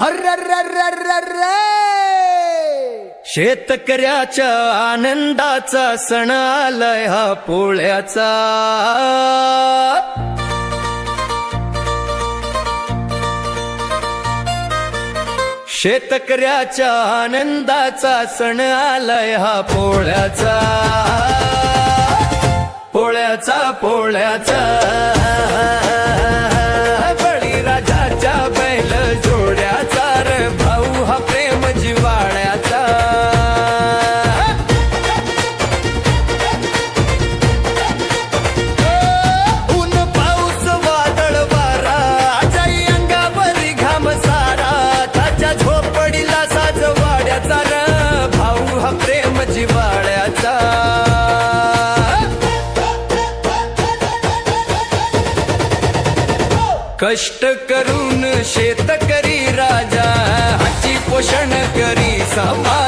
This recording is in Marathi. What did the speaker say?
अर्रर्रर्रर्रर्रे! शेतकऱ्याच्या आनंदाचा सण आलाय हा पोळ्याचा शेतकऱ्याच्या आनंदाचा सण आलाय हा पोळ्याचा पोळ्याचा पोळ्याचा कष्ट करून शेतकरी राजा हाची पोषण करी सभा.